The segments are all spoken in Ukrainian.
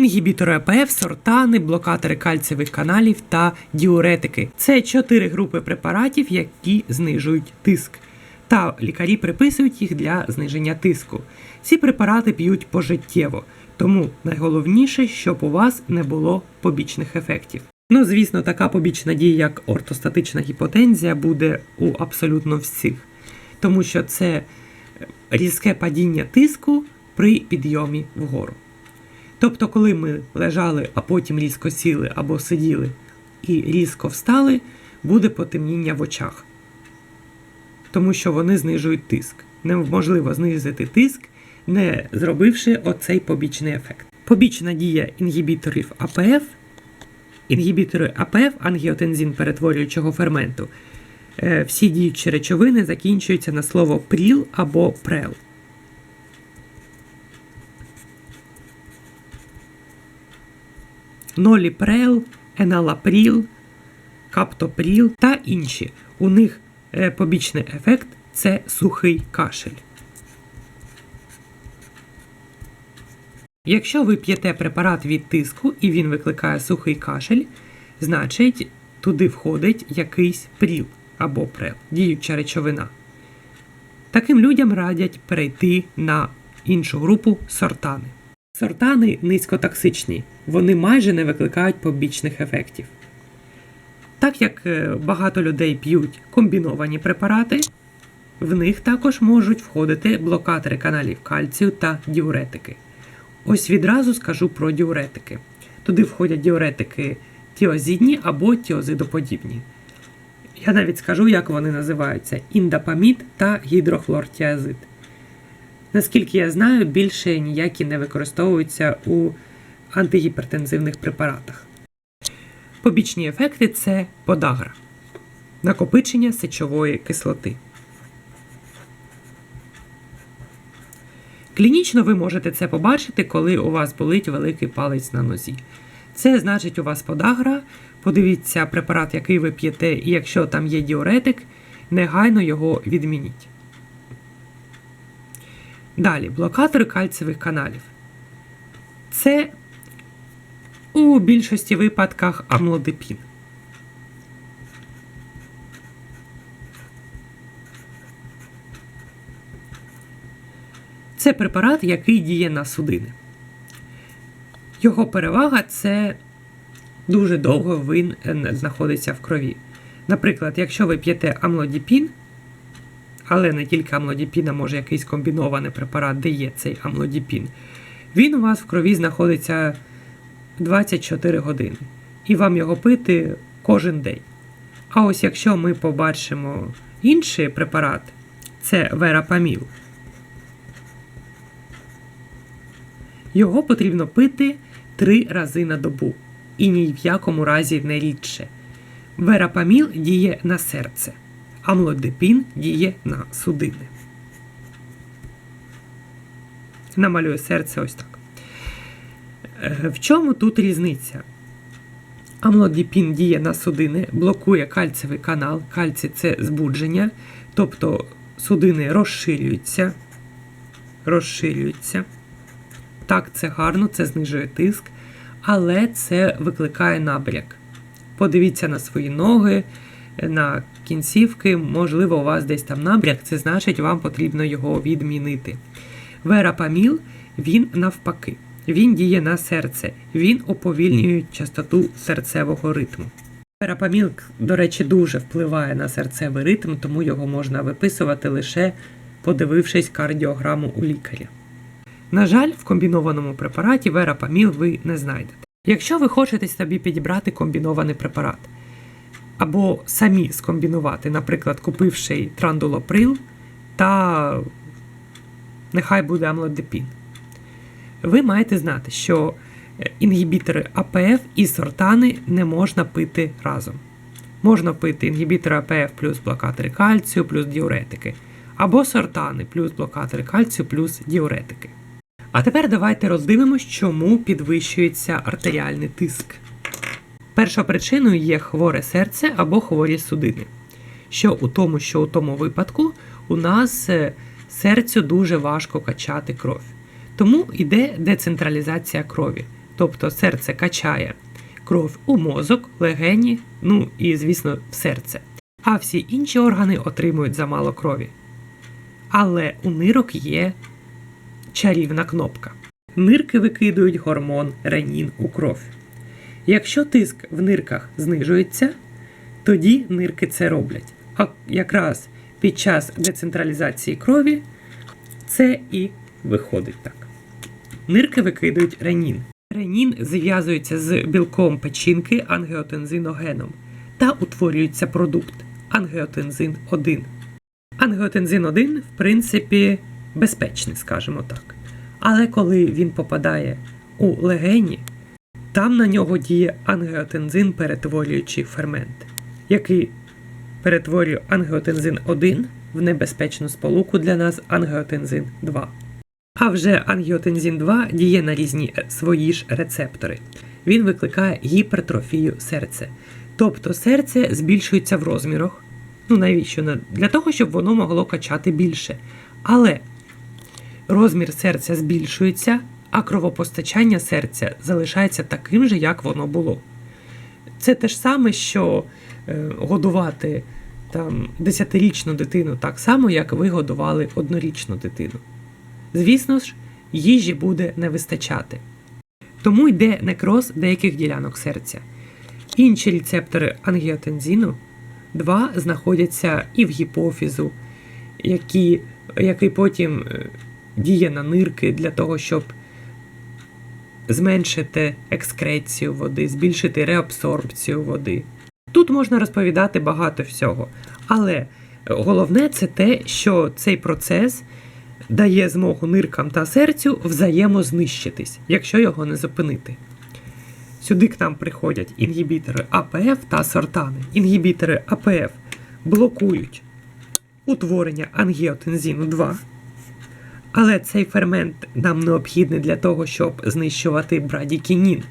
інгібітори АПФ, сортани, блокатори кальцієвих каналів та діуретики. Це чотири групи препаратів, які знижують тиск. Та лікарі приписують їх для зниження тиску. Ці препарати п'ють пожиттєво, тому найголовніше, щоб у вас не було побічних ефектів. Ну, звісно, така побічна дія, як ортостатична гіпотензія, буде у абсолютно всіх, тому що це різке падіння тиску при підйомі вгору. Тобто, коли ми лежали, а потім різко сіли або сиділи і різко встали, буде потемніння в очах, тому що вони знижують тиск. Неможливо знизити тиск, не зробивши оцей побічний ефект. Побічна дія інгібіторів АПФ, інгібітори АПФ, ангіотензин перетворюючого ферменту. Е, Всі діючі речовини закінчуються на слово пріл або прел. Ноліпрел, еналапріл, каптопріл та інші. У них е, побічний ефект це сухий кашель. Якщо ви п'єте препарат від тиску і він викликає сухий кашель, значить туди входить якийсь пріл або прел, діюча речовина. Таким людям радять перейти на іншу групу сортани. Сортани низькотоксичні, вони майже не викликають побічних ефектів. Так як е, багато людей п'ють комбіновані препарати, в них також можуть входити блокатори каналів кальцію та діуретики. Ось відразу скажу про діуретики. Туди входять діуретики тіозідні або тіозидоподібні. Я навіть скажу, як вони називаються: індапамід та гідрохлортіазид. Наскільки я знаю, більше ніякі не використовуються у антигіпертензивних препаратах. Побічні ефекти це подагра, накопичення сечової кислоти. Клінічно ви можете це побачити, коли у вас болить великий палець на нозі. Це значить, у вас подагра. Подивіться препарат, який ви п'єте, і якщо там є діуретик, негайно його відмініть. Далі, блокатори кальцієвих каналів. Це у більшості випадках амлодипін. Це препарат, який діє на судини. Його перевага це дуже довго він е, знаходиться в крові. Наприклад, якщо ви п'єте амлодіпін, але не тільки амлодіпін, а може якийсь комбінований препарат, де є цей амлодіпін, він у вас в крові знаходиться 24 години. І вам його пити кожен день. А ось якщо ми побачимо інший препарат, це верапаміл, його потрібно пити 3 рази на добу і ні в якому разі не рідше. Верапаміл діє на серце, амлодипін діє на судини. Намалюю серце ось так. Е, В чому тут різниця? Амлодипін діє на судини, блокує кальцевий канал. Кальцій це збудження, тобто судини розширюються. Розширюються. Так, це гарно, це знижує тиск, але це викликає набряк. Подивіться на свої ноги, на кінцівки, можливо, у вас десь там набряк, це значить, вам потрібно його відмінити. Верапаміл, він навпаки, він діє на серце, він уповільнює частоту серцевого ритму. Верапаміл, до речі, дуже впливає на серцевий ритм, тому його можна виписувати лише подивившись кардіограму у лікаря. На жаль, в комбінованому препараті верапаміл ви не знайдете. Якщо ви хочете собі підібрати комбінований препарат, або самі скомбінувати, наприклад, купивши трандулоприл та нехай буде амлодипін, ви маєте знати, що е, інгібітори АПФ і сортани не можна пити разом. Можна пити інгібітори АПФ плюс блокатори кальцію плюс діуретики, або сортани плюс блокатори кальцію плюс діуретики. А тепер давайте роздивимось, чому підвищується артеріальний тиск. Першою причиною є хворе серце або хворі судини. Що у тому, що у тому випадку у нас е, серцю дуже важко качати кров. Тому йде децентралізація крові. тобто серце качає кров у мозок, легені, ну і, звісно, в серце. А всі інші органи отримують замало крові. Але у нирок є чарівна кнопка. Нирки викидують гормон ренін у кров. Якщо тиск в нирках знижується, тоді нирки це роблять. А якраз під час децентралізації крові це і виходить так. Нирки викидують ренін. Ренін зв'язується з білком печінки ангіотензиногеном та утворюється продукт ангіотензин 1. Ангіотензин 1, в принципі, безпечний, скажімо так. Але коли він попадає у легені, там на нього діє ангіотензин перетворюючий фермент, який перетворює ангіотензин 1 в небезпечну сполуку для нас ангіотензин 2. А вже ангіотензин 2 діє на різні е, свої ж рецептори. Він викликає гіпертрофію серця. Тобто серце збільшується в розмірах. Ну навіщо? Для того, щоб воно могло качати більше. Але розмір серця збільшується, а кровопостачання серця залишається таким же, як воно було. Це те ж саме, що е, годувати там, десятирічну дитину так само, як ви годували однорічну дитину. Звісно ж, їжі буде не вистачати. Тому йде некроз деяких ділянок серця. Інші рецептори ангіотензину 2 знаходяться і в гіпофізу, які, який потім е, діє на нирки для того, щоб зменшити екскрецію води, збільшити реабсорбцію води. Тут можна розповідати багато всього, але головне це те, що цей процес дає змогу ниркам та серцю взаємознищитись, якщо його не зупинити. Сюди к нам приходять інгібітори АПФ та сортани. Інгібітори АПФ блокують утворення ангіотензину 2. Але цей фермент нам необхідний для того, щоб знищувати брадікінін.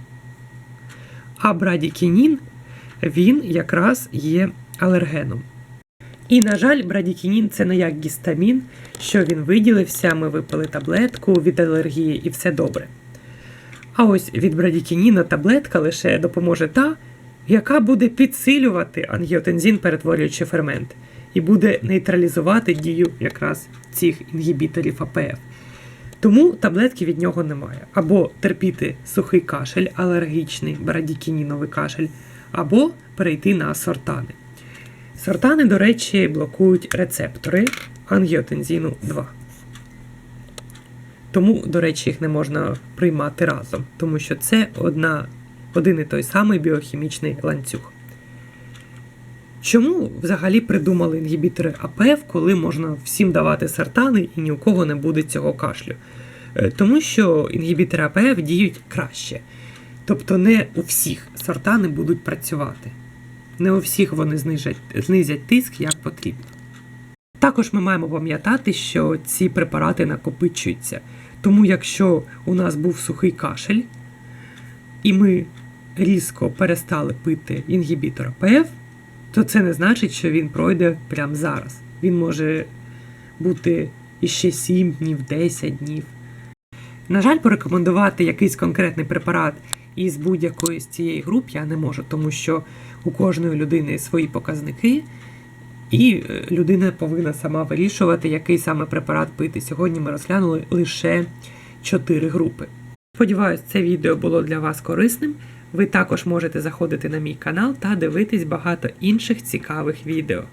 А брадікінін він якраз є алергеном. І, на жаль, брадікінін це не як гістамін, що він виділився, ми випили таблетку від алергії і все добре. А ось від брадікініна таблетка лише допоможе та, яка буде підсилювати ангіотензин, перетворюючи фермент, і буде нейтралізувати дію якраз цих інгібіторів АПФ. Тому таблетки від нього немає. Або терпіти сухий кашель, алергічний, брадікініновий кашель, або перейти на сортани. Сортани, до речі, блокують рецептори ангіотензину 2. Тому, до речі, їх не можна приймати разом, тому що це одна, один і той самий біохімічний ланцюг. Чому взагалі придумали інгібітори АПФ, коли можна всім давати сортани і ні у кого не буде цього кашлю? Е, Тому що інгібітори АПФ діють краще. Тобто не у всіх сортани будуть працювати. Не у всіх вони знижать, знизять тиск як потрібно. Також ми маємо пам'ятати, що ці препарати накопичуються. Тому якщо у нас був сухий кашель, і ми різко перестали пити інгібітор АПФ, то це не значить, що він пройде прямо зараз. Він може бути іще 7 днів, 10 днів. На жаль, порекомендувати якийсь конкретний препарат із будь-якої з цієї груп я не можу, тому що у кожної людини свої показники, і е, людина повинна сама вирішувати, який саме препарат пити. Сьогодні ми розглянули лише 4 групи. Сподіваюсь, це відео було для вас корисним. Ви також можете заходити на мій канал та дивитись багато інших цікавих відео.